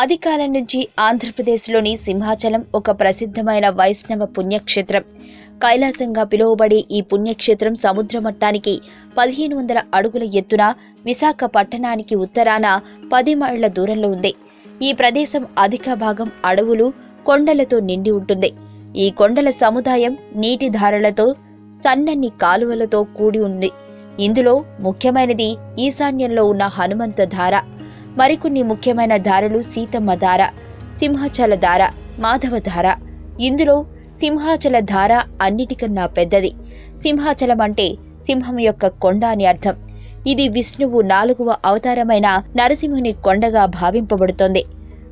ఆదికాలం నుంచి ఆంధ్రప్రదేశ్లోని సింహాచలం ఒక ప్రసిద్ధమైన వైష్ణవ పుణ్యక్షేత్రం. కైలాసంగా పిలువబడే ఈ పుణ్యక్షేత్రం సముద్ర మట్టానికి పదిహేను వందల అడుగుల ఎత్తున విశాఖ పట్టణానికి ఉత్తరాన పది మైళ్ళ దూరంలో ఉంది. ఈ ప్రదేశం అధిక భాగం అడవులు కొండలతో నిండి ఉంటుంది. ఈ కొండల సముదాయం నీటి ధారలతో సన్నని కాలువలతో కూడి ఉంది. ఇందులో ముఖ్యమైనది ఈశాన్యంలో ఉన్న హనుమంత ధార. మరికొన్ని ముఖ్యమైన ధారలు సీతమ్మ ధార సింహాచల ధార మాధవ ధార. ఇందులో సింహాచల ధార అన్నిటికన్నా పెద్దది. సింహాచలం అంటే సింహం యొక్క కొండ అని అర్థం. ఇది విష్ణువు నాలుగవ అవతారమైన నరసింహుని కొండగా భావింపబడుతోంది.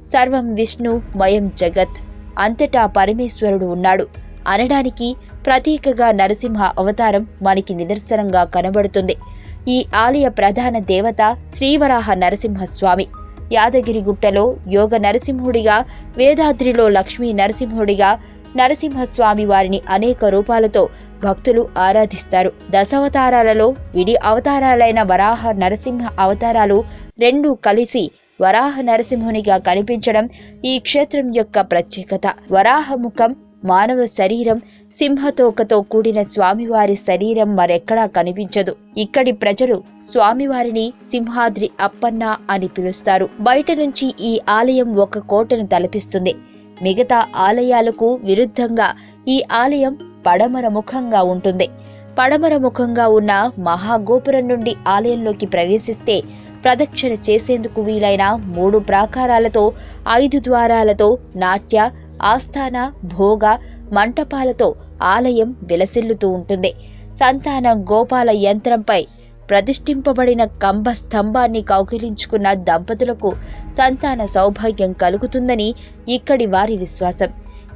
సర్వం విష్ణు మయం జగత్. అంతటా పరమేశ్వరుడు ఉన్నాడు. అనడానికి ప్రతీకగా నరసింహ అవతారం మనకి నిదర్శనంగా కనబడుతుంది. ఈ ఆలయ ప్రధాన దేవత శ్రీవరాహ నరసింహస్వామి. యాదగిరిగుట్టలో యోగ నరసింహుడిగా వేదాద్రిలో లక్ష్మీ నరసింహుడిగా నరసింహస్వామి వారిని అనేక రూపాలతో భక్తులు ఆరాధిస్తారు. దశావతారాలలో విడి అవతారాలైన వరాహ నరసింహ అవతారాలు రెండు కలిసి వరాహ నరసింహునిగా కనిపించడం ఈ క్షేత్రం యొక్క ప్రత్యేకత. వరాహ ముఖం మానవ శరీరం సింహతోకతో కూడిన స్వామివారి శరీరం మరెక్కడా కనిపించదు. ఇక్కడి ప్రజలు స్వామివారిని సింహాద్రి అప్పన్న అని పిలుస్తారు. బయట నుంచి ఈ ఆలయం ఒక కోటను తలపిస్తుంది. మిగతా ఆలయాలకు విరుద్ధంగా ఈ ఆలయం పడమర ముఖంగా ఉంటుంది. పడమర ముఖంగా ఉన్న మహాగోపురం నుండి ఆలయంలోకి ప్రవేశిస్తే ప్రదక్షిణ చేసేందుకు వీలైన మూడు ప్రాకారాలతో ఐదు ద్వారాలతో నాట్య ఆస్థాన భోగ మంటపాలతో ఆలయం విలసిల్లుతూ ఉంటుంది. సంతాన గోపాల యంత్రంపై ప్రతిష్ఠింపబడిన కంబ స్తంభాన్ని కౌకిలించుకున్న దంపతులకు సంతాన సౌభాగ్యం కలుగుతుందని ఇక్కడి వారి విశ్వాసం.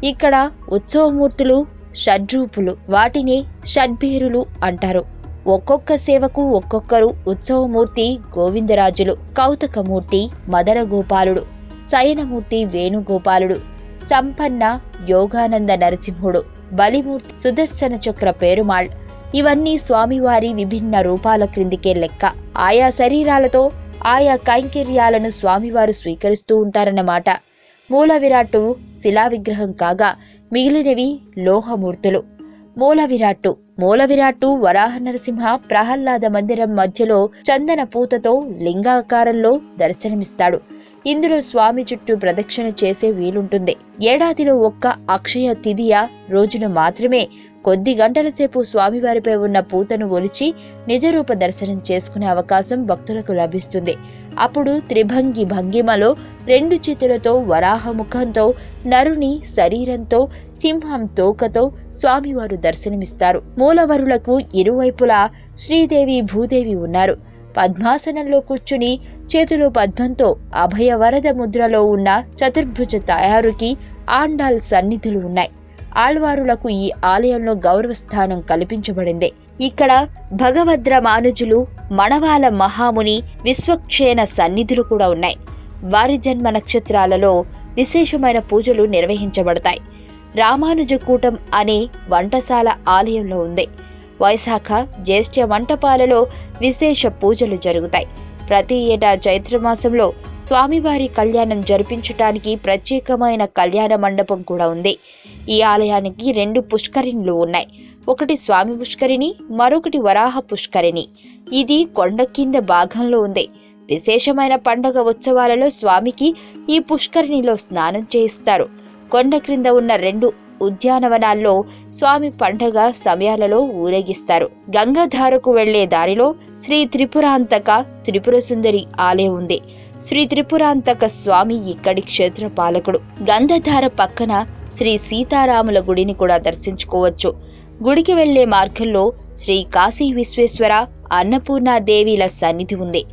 ఇక్కడ ఉత్సవమూర్తులు షడ్రూపులు వాటిని షడ్భేరులు అంటారు. ఒక్కొక్క సేవకు ఒక్కొక్కరు ఉత్సవమూర్తి గోవిందరాజులు కౌతకమూర్తి మదనగోపాలుడు శయనమూర్తి వేణుగోపాలుడు సంపన్న యోగానంద నరసింహుడు బలిమూర్తి సుదర్శన చక్ర పేరుమాళ్. ఇవన్నీ స్వామివారి విభిన్న రూపాల క్రిందికే లెక్క. ఆయా శరీరాలతో ఆయా కైంకర్యాలను స్వామివారు స్వీకరిస్తూ ఉంటారన్నమాట. మూల విరాట్టు శిలా విగ్రహం కాగా మిగిలినవి లోహమూర్తులు. మూల విరాట్టు మూల విరాట్టు వరాహ నరసింహ ప్రహ్లాద మందిరం మధ్యలో చందన పూతతో లింగాకారంలో దర్శనమిస్తాడు. ఇందులో స్వామి చుట్టూ ప్రదక్షిణ చేసే వీలుంటుంది. ఏడాదిలో ఒక్క అక్షయ తిథియ రోజున మాత్రమే కొద్ది గంటల సేపు స్వామివారిపై ఉన్న పూతను ఒలిచి నిజరూప దర్శనం చేసుకునే అవకాశం భక్తులకు లభిస్తుంది. అప్పుడు త్రిభంగి భంగిమలో రెండు చేతులతో వరాహ ముఖంతో నరుని శరీరంతో సింహం తోకతో స్వామివారు దర్శనమిస్తారు. మూలవరులకు ఇరువైపులా శ్రీదేవి భూదేవి ఉన్నారు. పద్మాసనంలో కూర్చుని చేతిలో పద్మంతో అభయవరద ముద్రలో ఉన్న చతుర్భుజ తయారుకి ఆండాల్ సన్నిధులు ఉన్నాయి. ఆళ్వారులకు ఈ ఆలయంలో గౌరవస్థానం కల్పించబడింది. ఇక్కడ భగవద్ర మానుజులు మణవాల మహాముని విశ్వక్షేణ సన్నిధులు కూడా ఉన్నాయి. వారి జన్మ నక్షత్రాలలో విశేషమైన పూజలు నిర్వహించబడతాయి. రామానుజ కూటం అనే వంటశాల ఆలయంలో ఉంది. వైశాఖ జ్యేష్ఠ మంటపాలలో విశేష పూజలు జరుగుతాయి. ప్రతి ఏటా చైత్రమాసంలో స్వామివారి కళ్యాణం జరిపించటానికి ప్రత్యేకమైన కళ్యాణ మండపం కూడా ఉంది. ఈ ఆలయానికి రెండు పుష్కరిణులు ఉన్నాయి. ఒకటి స్వామి పుష్కరిణి మరొకటి వరాహ పుష్కరిణి. ఇది కొండ కింద భాగంలో ఉంది. విశేషమైన పండగ ఉత్సవాలలో స్వామికి ఈ పుష్కరిణిలో స్నానం చేయిస్తారు. కొండ క్రింద ఉన్న రెండు ఉద్యానవనాల్లో స్వామి పండగ సమయాలలో ఊరేగిస్తారు. గంగాధారకు వెళ్ళే దారిలో శ్రీ త్రిపురాంతక త్రిపుర సుందరి ఆలయం ఉంది. శ్రీ త్రిపురాంతక స్వామి ఇక్కడి క్షేత్ర పాలకుడు. గంధధార పక్కన శ్రీ సీతారాముల గుడిని కూడా దర్శించుకోవచ్చు. గుడికి వెళ్ళే మార్గంలో శ్రీ కాశీ విశ్వేశ్వర అన్నపూర్ణాదేవిల సన్నిధి ఉంది.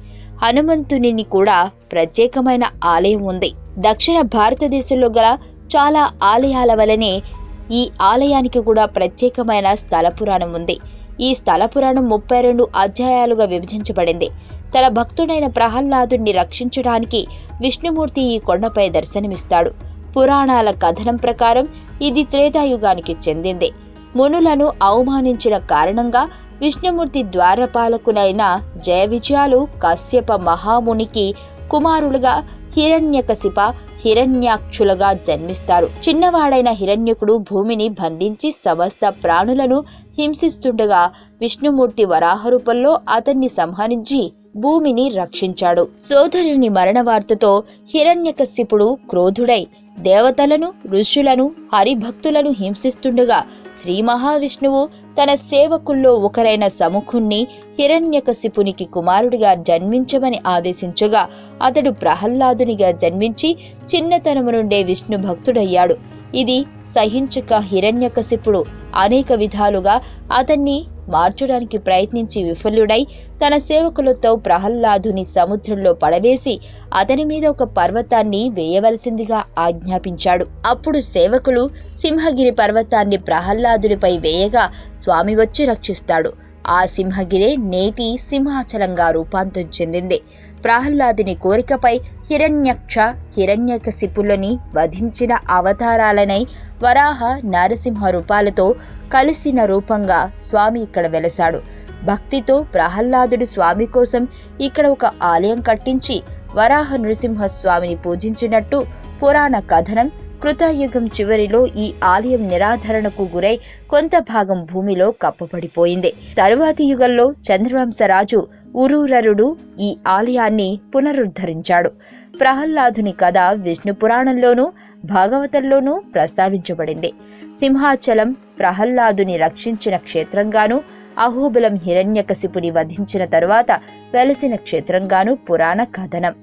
హనుమంతుని కూడా ప్రత్యేకమైన ఆలయం ఉంది. దక్షిణ భారతదేశంలో గల చాలా ఆలయాల వలనే ఈ ఆలయానికి కూడా ప్రత్యేకమైన స్థల పురాణం ఉంది. ఈ స్థల పురాణం ముప్పై రెండు అధ్యాయాలుగా విభజించబడింది. తన భక్తుడైన ప్రహ్లాదుని రక్షించడానికి విష్ణుమూర్తి ఈ కొండపై దర్శనమిస్తాడు. పురాణాల కథనం ప్రకారం ఇది త్రేతాయుగానికి చెందింది. మునులను అవమానించిన కారణంగా విష్ణుమూర్తి ద్వారపాలకునైన జయ విజయాలు కశ్యప మహామునికి కుమారులుగా హిరణ్యకశిప హిరణ్యాక్షులుగా జన్మిస్తారు. చిన్నవాడైన హిరణ్యకుడు భూమిని బంధించి సమస్త ప్రాణులను హింసిస్తుండగా విష్ణుమూర్తి వరాహ రూపంలో అతన్ని సంహరించి భూమిని రక్షించాడు. సోదరుని మరణ వార్తతో హిరణ్యకశిపుడు క్రోధుడై దేవతలను ఋషులను హరిభక్తులను హింసిస్తుండగా శ్రీ మహావిష్ణువు తన సేవకుల్లో ఒకరైన సముఖుణ్ణి హిరణ్యకశిపునికి కుమారుడిగా జన్మించమని ఆదేశించగా అతడు ప్రహ్లాదునిగా జన్మించి చిన్నతనము నుండే విష్ణు భక్తుడయ్యాడు ఇది సహించక హిరణ్యకశిపుడు అనేక విధాలుగా అతన్ని మార్చడానికి ప్రయత్నించి విఫలుడై తన సేవకులతో ప్రహ్లాదుని సముద్రంలో పడవేసి అతని మీద ఒక పర్వతాన్ని వేయవలసిందిగా ఆజ్ఞాపించాడు. అప్పుడు సేవకులు సింహగిరి పర్వతాన్ని ప్రహ్లాదునిపై వేయగా స్వామి వచ్చి రక్షిస్తాడు. ఆ సింహగిరే నేటి సింహాచలంగా రూపాంతరం చెందింది. ప్రహ్లాదుని కోరికపై హిరణ్యక్ష హిరణ్యకశిపులని వధించిన అవతారాలనై వరాహ నరసింహ రూపాలతో కలిసిన రూపంగా స్వామి ఇక్కడ వెలసాడు భక్తితో ప్రహ్లాదుడు స్వామి కోసం ఇక్కడ ఒక ఆలయం కట్టించి వరాహ నృసింహ స్వామిని పూజించినట్టు పురాణ కథనం కృతయుగం చివరిలో ఈ ఆలయం నిరాధరణకు గురై కొంత భాగం భూమిలో కప్పబడిపోయింది. తరువాతి యుగంలో చంద్రవంశరాజు ఉరూరరుడు ఈ ఆలయాన్ని పునరుద్ధరించాడు. ప్రహ్లాదుని కథ విష్ణు పురాణంలోనూ భాగవతంలోనూ ప్రస్తావించబడింది. సింహాచలం ప్రహ్లాదుని రక్షించిన క్షేత్రంగాను అహోబలం హిరణ్యకశిపుని వధించిన తరువాత వెలసిన క్షేత్రంగాను పురాణ కథనం.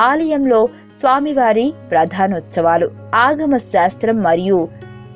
ఆలయంలో స్వామివారి ప్రధానోత్సవాలు ఆగమ శాస్త్రం మరియు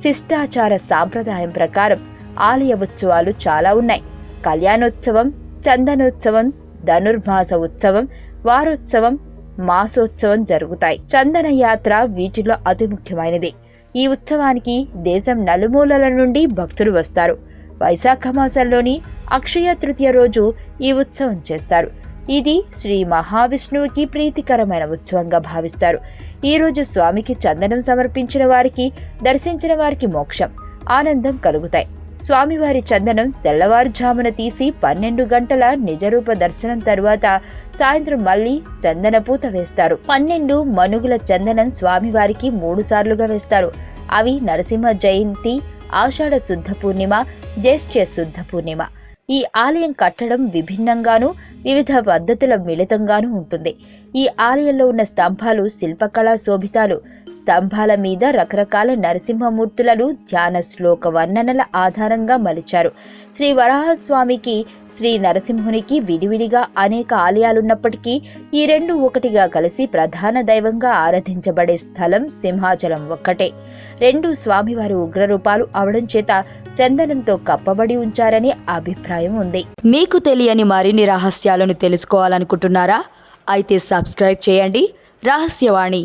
శిష్టాచార సాంప్రదాయం ప్రకారం ఆలయ ఉత్సవాలు చాలా ఉన్నాయి. కళ్యాణోత్సవం చందనోత్సవం ధనుర్మాస ఉత్సవం వారోత్సవం మాసోత్సవం జరుగుతాయి. చందన యాత్ర వీటిలో అతి ముఖ్యమైనది. ఈ ఉత్సవానికి దేశం నలుమూలల నుండి భక్తులు వస్తారు. వైశాఖ మాసంలోని అక్షయ తృతీయ రోజు ఈ ఉత్సవం చేస్తారు. ఇది శ్రీ మహావిష్ణువుకి ప్రీతికరమైన ఉత్సవంగా భావిస్తారు. ఈరోజు స్వామికి చందనం సమర్పించిన వారికి దర్శించిన వారికి మోక్షం ఆనందం కలుగుతాయి. స్వామివారి చందనం తెల్లవారుజామున తీసి పన్నెండు గంటల నిజరూప దర్శనం తరువాత సాయంత్రం మళ్ళీ చందన పూత వేస్తారు. పన్నెండు మనుగుల చందనం స్వామివారికి మూడు సార్లుగా వేస్తారు. అవి నరసింహ జయంతి ఆషాఢ శుద్ధ పూర్ణిమ జ్యేష్ఠ శుద్ధ పూర్ణిమ. ఈ ఆలయం కట్టడం విభిన్నంగాను వివిధ పద్ధతుల మిళితంగాను ఉంటుంది. ఈ ఆలయంలో ఉన్న స్తంభాలు శిల్పకళా శోభితాలు స్తంభాల మీద రకరకాల నరసింహమూర్తులను ధ్యాన శ్లోక వర్ణనల ఆధారంగా మలిచారు. శ్రీ వరాహస్వామికి శ్రీ నరసింహునికి విడివిడిగా అనేక ఆలయాలున్నప్పటికీ ఈ రెండు ఒకటిగా కలిసి ప్రధాన దైవంగా ఆరాధించబడే స్థలం సింహాచలం ఒక్కటే. రెండు స్వామివారి ఉగ్రరూపాలు అవడం చేత చందనంతో కప్పబడి ఉంచారని అభిప్రాయం ఉంది. మీకు తెలియని మరిన్ని రహస్యాలను తెలుసుకోవాలనుకుంటున్నారా? అయితే సబ్స్క్రైబ్ చేయండి. రహస్యవాణి